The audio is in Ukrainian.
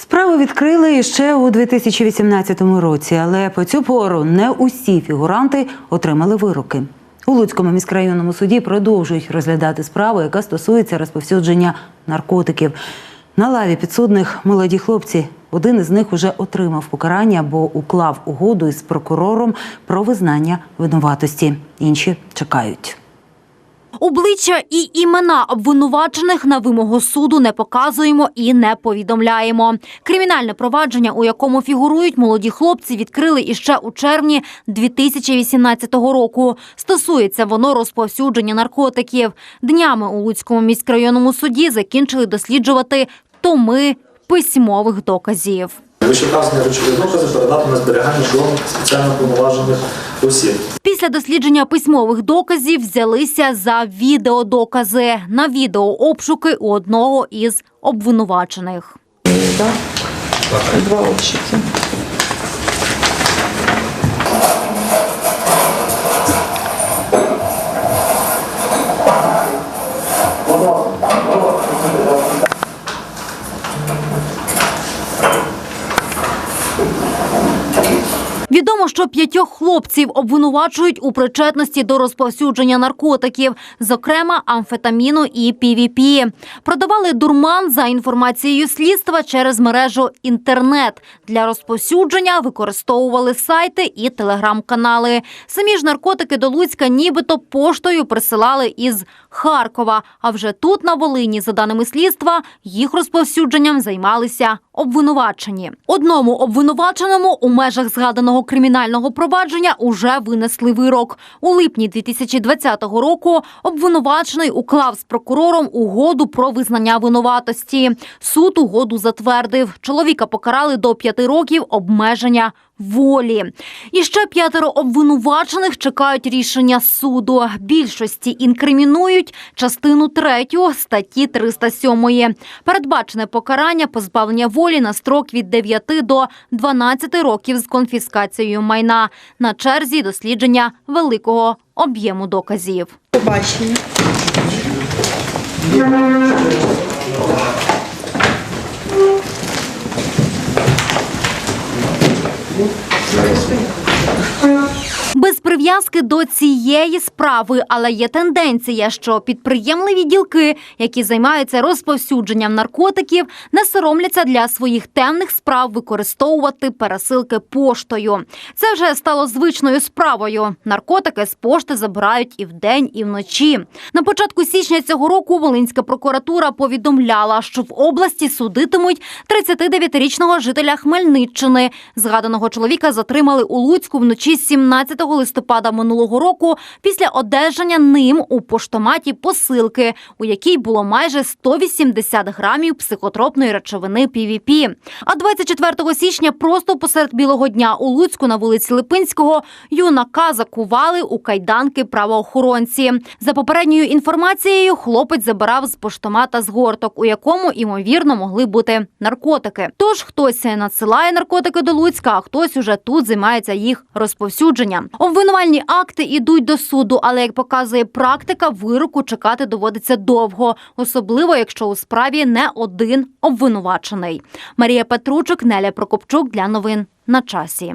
Справу відкрили ще у 2018 році, але по цю пору не усі фігуранти отримали вироки. У Луцькому міськрайонному суді продовжують розглядати справу, яка стосується розповсюдження наркотиків. На лаві підсудних молоді хлопці. Один із них уже отримав покарання, бо уклав угоду із прокурором про визнання винуватості. Інші чекають. Обличчя і імена обвинувачених на вимогу суду не показуємо і не повідомляємо. Кримінальне провадження, у якому фігурують молоді хлопці, відкрили іще у червні 2018 року. Стосується воно розповсюдження наркотиків. Днями у Луцькому міськрайонному суді закінчили досліджувати томи письмових доказів. Вищевказані речові докази передати на зберігання до спеціально повноважених осіб. Після дослідження письмових доказів взялися за відеодокази на відео обшуки у одного із обвинувачених. Два обшуки. Відомо, що п'ятьох хлопців обвинувачують у причетності до розповсюдження наркотиків, зокрема амфетаміну і ПВП. Продавали дурман за інформацією слідства через мережу інтернет. Для розповсюдження використовували сайти і телеграм-канали. Самі ж наркотики до Луцька нібито поштою присилали із Харкова. А вже тут, на Волині, за даними слідства, їх розповсюдженням займалися обвинувачені. Одному обвинуваченому у межах згаданого кримінального провадження уже винесли вирок. У липні 2020 року обвинувачений уклав з прокурором угоду про визнання винуватості. Суд угоду затвердив. Чоловіка покарали до п'яти років обмеження волі. І ще п'ятеро обвинувачених чекають рішення суду. Більшості інкримінують частину 3 статті 307. Передбачене покарання позбавлення волі на строк від 9 до 12 років з конфіскацією майна. На черзі дослідження великого об'єму доказів. Побачення. Uhum. Прив'язки до цієї справи, але є тенденція, що підприємливі ділки, які займаються розповсюдженням наркотиків, не соромляться для своїх темних справ використовувати пересилки поштою. Це вже стало звичною справою. Наркотики з пошти забирають і вдень, і вночі. На початку січня цього року Волинська прокуратура повідомляла, що в області судитимуть 39-річного жителя Хмельниччини. Згаданого чоловіка затримали у Луцьку вночі 17 листопада минулого року після одержання ним у поштоматі посилки, у якій було майже 180 грамів психотропної речовини ПВП. А 24 січня просто посеред білого дня у Луцьку на вулиці Липинського юнака закували у кайданки правоохоронці. За попередньою інформацією, хлопець забирав з поштомата згорток, у якому ймовірно могли бути наркотики. Тож хтось надсилає наркотики до Луцька, а хтось уже тут займається їх розповсюдженням. Обвинувальні акти ідуть до суду, але як показує практика, вироку чекати доводиться довго, особливо якщо у справі не один обвинувачений. Марія Петручик, Неля Прокопчук для новин на часі.